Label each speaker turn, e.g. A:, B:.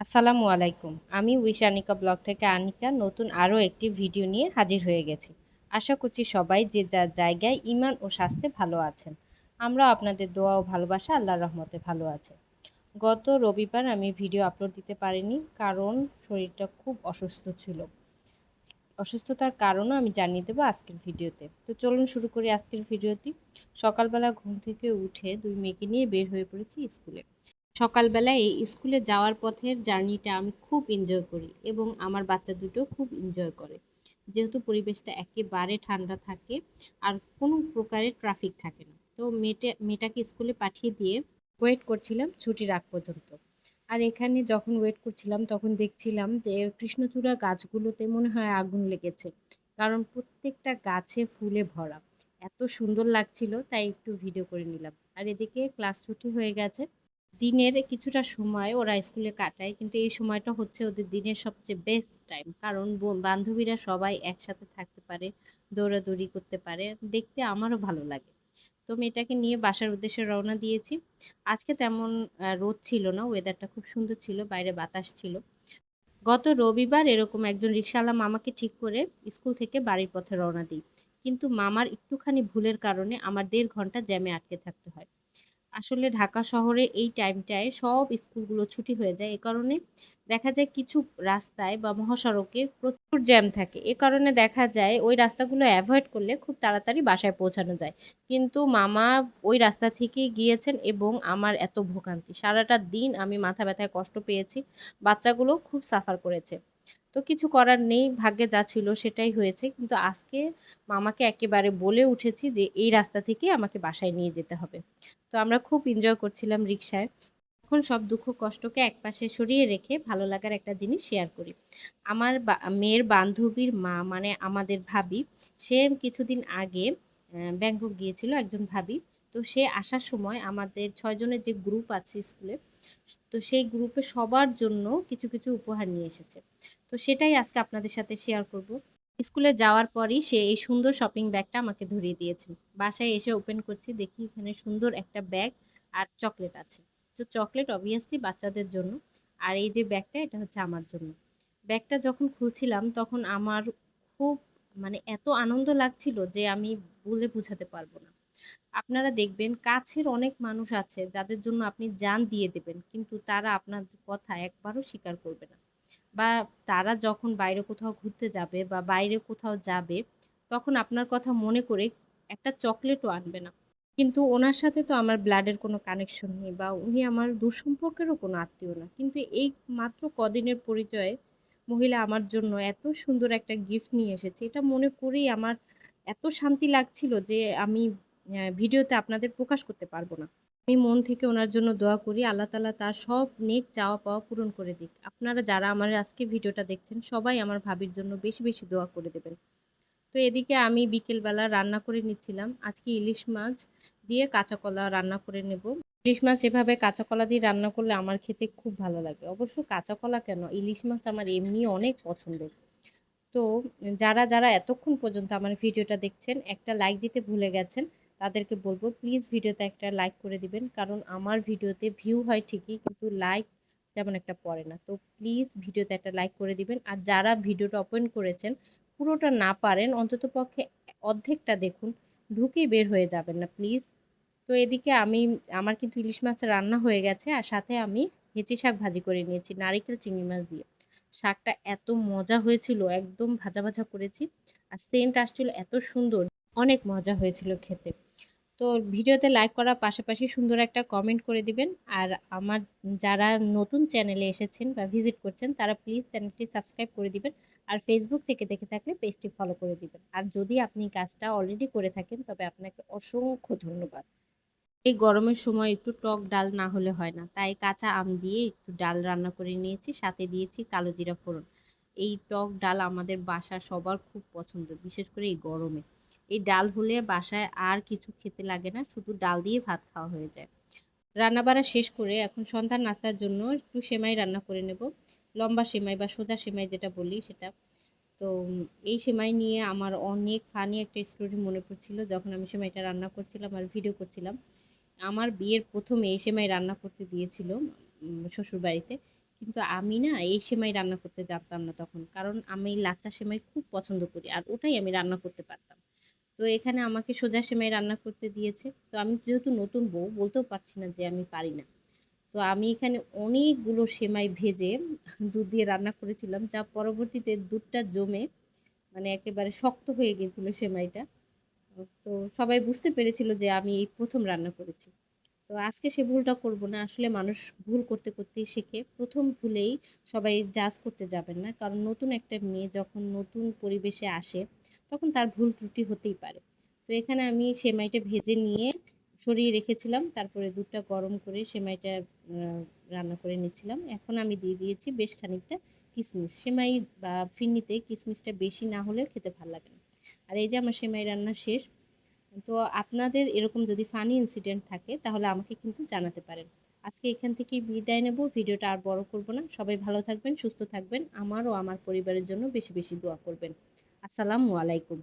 A: আসসালামু আলাইকুম। আমি উইশ আনিকা ব্লগ থেকে আনিকা, নতুন আরও একটি ভিডিও নিয়ে হাজির হয়ে গেছি। আশা করছি সবাই যে যার জায়গায় ইমান ও স্বাস্থ্যে ভালো আছেন। আমরা আপনাদের দোয়া ও ভালোবাসা আল্লাহর রহমতে ভালো আছে। গত রবিবার আমি ভিডিও আপলোড দিতে পারিনি কারণ শরীরটা খুব অসুস্থ ছিল। অসুস্থতার কারণও আমি জানিয়ে দেবো আজকের ভিডিওতে। তো চলুন শুরু করি আজকের ভিডিওটি। সকালবেলা ঘুম থেকে উঠে দুই মেয়েকে নিয়ে বের হয়ে পড়েছি স্কুলে। সকালবেলা এই স্কুলে যাওয়ার পথের জার্নিটা আমি খুব এনজয় করি এবং আমার বাচ্চা দুটো খুব এনজয় করে। যেহেতু পরিবেশটা একেবারে ঠান্ডা থাকে আর কোনো প্রকারের ট্রাফিক থাকে না। তো মেয়েটা, মেয়েটাকে স্কুলে পাঠিয়ে দিয়ে ওয়েট করছিলাম ছুটির আগ পর্যন্ত। আর এখানে যখন ওয়েট করছিলাম তখন দেখছিলাম যে কৃষ্ণচূড়া গাছগুলোতে মনে হয় আগুন লেগেছে। কারণ প্রত্যেকটা গাছে ফুলে ভরা। এত সুন্দর লাগছিল তাই একটু ভিডিও করে নিলাম। আর এদিকে ক্লাস ছুটি হয়ে গেছে। দিনের কিছুটা সময় ওরা স্কুলে কাটায়, কিন্তু এই সময়টা হচ্ছে ওদের দিনের সবচেয়ে বেস্ট টাইম কারণ বান্ধবীরা সবাই একসাথে থাকতে পারে, দৌড়াদৌড়ি করতে পারে, দেখতে আমারও ভালো লাগে। তো মেয়েটাকে নিয়ে বাসার উদ্দেশ্যে রওনা দিয়েছি। আজকে তেমন রোদ ছিল না ওয়েদারটা খুব সুন্দর ছিল, বাইরে বাতাস ছিল। গত রবিবার এরকম একজন রিক্সাওয়ালা মামাকে ঠিক করে স্কুল থেকে বাড়ির পথে রওনা দিই। কিন্তু মামার একটুখানি ভুলের কারণে আমার দেড় ঘণ্টা জ্যামে আটকে থাকতে হয়। আসলে ঢাকা শহরে এই টাইমটায় সব স্কুলগুলো ছুটি হয়ে যায়। এ কারণে দেখা যায় কিছু রাস্তায় বা মহাসড়কে প্রচুর জ্যাম থাকে। এ কারণে দেখা যায় ওই রাস্তাগুলো অ্যাভয়েড করলে খুব তাড়াতাড়ি বাসায় পৌঁছানো যায়। কিন্তু মামা ওই রাস্তা থেকে গিয়েছেন এবং আমার এত ভোগান্তি। সারাটা দিন আমি মাথা ব্যথায় কষ্ট পেয়েছি। বাচ্চাগুলো খুব সাফার করেছে। তো কিছু করার নেই, ভাগ্যে যা ছিল সেটাই হয়েছে। কিন্তু আজকে মামাকে একেবারে বলে উঠেছি যে, এই রাস্তা থেকে আমাকে বাসায় নিয়ে যেতে হবে। তো আমরা খুব এনজয় করছিলাম রিক্সায় এখন সব দুঃখ কষ্টকে একপাশে সরিয়ে রেখে ভালো লাগার একটা জিনিস শেয়ার করি। আমার মেয়ের বান্ধবীর মা মানে আমাদের ভাবি, সে কিছুদিন আগে ব্যাংকক গিয়েছিল, একজন ভাবি। তো সে আসার সময় আমাদের ছয়জনের যে গ্রুপ আছে স্কুলে তো সেই গ্রুপে সবার জন্য কিছু কিছু উপহার নিয়ে এসেছে। তো সেটাই আজকে আপনাদের সাথে শেয়ার করব। স্কুলে যাওয়ার পরই সে এই সুন্দর শপিং ব্যাগটা আমাকে ধরিয়ে দিয়েছে। বাসায় এসে ওপেন করছি, দেখি এখানে সুন্দর একটা ব্যাগ আর চকলেট আছে। তো চকলেট অবভিয়াসলি বাচ্চাদের জন্য। আর এই যে ব্যাগটা এটা হচ্ছে আমার জন্য। ব্যাগটা যখন খুলছিলাম, তখন আমার খুব মানে এত আনন্দ লাগছিল যে আমি বলে বুঝাতে পারব না। আপনারা দেখবেন কাছের অনেক মানুষ আছে যাদের জন্য আপনি জান দিয়ে দেবেন, কিন্তু তারা আপনার কথা একবারও স্বীকার করবে না। বা তারা যখন বাইরে কোথাও ঘুরতে যাবে বা বাইরে কোথাও যাবে, তখন আপনার কথা মনে করে একটা চকলেটও আনবে না। কিন্তু ওনার সাথে তো আমার ব্লাডের কোনো কানেকশন নেই বা উনি আমার দুঃসম্পর্কেরও কোনো আত্মীয় না। কিন্তু এই মাত্র কদিনের পরিচয়ে মহিলা আমার জন্য এত সুন্দর একটা গিফট নিয়ে এসেছে। এটা মনে করেই আমার এত শান্তি লাগছিল যে আমি ভিডিওতে আপনাদের প্রকাশ করতে পারব না। আমি মন থেকে ওনার জন্য দোয়া করি, আল্লাহ তালা তার সব নেক চাওয়া পাওয়া পূরণ করে দিক। আপনারা যারা আমার আজকে ভিডিওটা দেখছেন, সবাই আমার ভাবির জন্য বেশি বেশি দোয়া করে দেবেন। তো এদিকে আমি বিকেলবেলা রান্না করে নিচ্ছিলাম। আজকে ইলিশ মাছ দিয়ে কাঁচা কলা রান্না করে নেব। ইলিশ মাছ এভাবে কাঁচা কলা দিয়ে রান্না করলে আমার খেতে খুব ভালো লাগে। অবশ্য কাঁচা কলা কেন? ইলিশ মাছ আমার এমনি অনেক পছন্দের। তো যারা যারা এতক্ষণ পর্যন্ত আমার ভিডিওটা দেখছেন, একটা লাইক দিতে ভুলে গেছেন তাদেরকে বলব প্লিজ ভিডিওতে একটা লাইক করে দিবেন। কারণ আমার ভিডিওতে ভিউ হয় ঠিকই, কিন্তু লাইক তেমন একটা পড়ে না। তো প্লিজ ভিডিওতে একটা লাইক করে দিবেন। আর যারা ভিডিওটা ওপেন করেছেন, পুরোটা না পারেন, অন্তত পক্ষে অর্ধেকটা দেখুন, ঢুকেই বের হয়ে যাবেন না প্লিজ তো এদিকে আমি, আমার কিন্তু ইলিশ মাছের রান্না হয়ে গেছে, আর সাথে আমি হেঁচি শাক ভাজি করে নিয়েছি, নারিকেল চিংড়ি মাছ দিয়ে। শাকটা এত মজা হয়েছিল, একদম ভাজা ভাজা করেছি, আর সেন্ট আসছিল এত সুন্দর। অনেক মজা হয়েছিল খেতে। তো ভিডিওতে লাইক করার পাশাপাশি সুন্দর একটা কমেন্ট করে দিবেন। আর আমার যারা নতুন চ্যানেলে এসেছেন বা ভিজিট করছেন, তারা প্লিজ চ্যানেলটি সাবস্ক্রাইব করে দিবেন। আর ফেসবুক থেকে দেখে থাকলে পেজটি ফলো করে দিবেন। আর যদি আপনি কাজটা অলরেডি করে থাকেন, তবে আপনাকে অসংখ্য ধন্যবাদ। এই গরমের সময় একটু টক ডাল না হলে হয় না। তাই কাঁচা আম দিয়ে একটু ডাল রান্না করে নিয়েছি, সাথে দিয়েছি কালো জিরা ফোড়ন। এই টক ডাল আমাদের বাসা সবার খুব পছন্দ, বিশেষ করে এই গরমে। এই ডাল হলে বাসায় আর কিছু খেতে লাগে না, শুধু ডাল দিয়ে ভাত খাওয়া হয়ে যায়। রান্না বাড়া শেষ করে এখন সন্ধ্যার নাস্তার জন্য একটু সেমাই রান্না করে নেব। লম্বা সেমাই বা সোজা সেমাই যেটা বলি সেটা। তো এই সেমাই নিয়ে আমার অনেক ফানি একটা স্টোরি মনে পড়ছিল যখন আমি সেমাইটা রান্না করছিলাম আর ভিডিও করছিলাম। আমার বিয়ের প্রথমে এই সেমাই রান্না করতে দিয়েছিল শ্বশুরবাড়িতে। কিন্তু আমি না এই সেমাই রান্না করতে জানতাম না তখন। কারণ আমি লাচ্চা সেমাই খুব পছন্দ করি আর ওটাই আমি রান্না করতে পারতাম। তো এখানে আমাকে সোজা সেমাই রান্না করতে দিয়েছে। তো আমি যেহেতু নতুন বউ, বলতেও পারছি না যে আমি পারি না। তো আমি এখানে অনেকগুলো সেমাই ভেজে দুধ দিয়ে রান্না করেছিলাম, যা পরবর্তীতে দুধটা জমে মানে একেবারে শক্ত হয়ে গেছিল সেমাইটা। তো সবাই বুঝতে পেরেছিল যে আমি এই প্রথম রান্না করেছি। তো আজকে সে ভুলটা করব না, আসলে মানুষ ভুল করতে করতেই শেখে। প্রথম ভুলেই সবাই জাজ করতে যাবেন না, কারণ নতুন একটা মেয়ে যখন নতুন পরিবেশে আসে তখন তার ভুল ত্রুটি হতেই পারে। তো এখানে আমি সেমাইটা ভেজে নিয়ে সরিয়ে রেখেছিলাম, তারপরে দুধটা গরম করে সেমাইটা রান্না করে নিচ্ছিলাম। এখন আমি দিয়ে দিয়েছি বেশ খানিকটা কিশমিশ সেমাই বা ফিরনিতে কিশমিশটা বেশি না হলে খেতে ভালো লাগে না। আর এই যে আমার সেমাই রান্না শেষ, তো আপনাদের এরকম যদি ফানি ইনসিডেন্ট থাকে, তাহলে আমাকে কিন্তু জানাতে পারেন। আজকে এখান থেকেই বিদায় নেব। ভিডিওটা আর বড় করব না। সবাই ভালো থাকবেন, সুস্থ থাকবেন। আমার ও আমার পরিবারের জন্য বেশি বেশি দোয়া করবেন। আসসালামু আলাইকুম।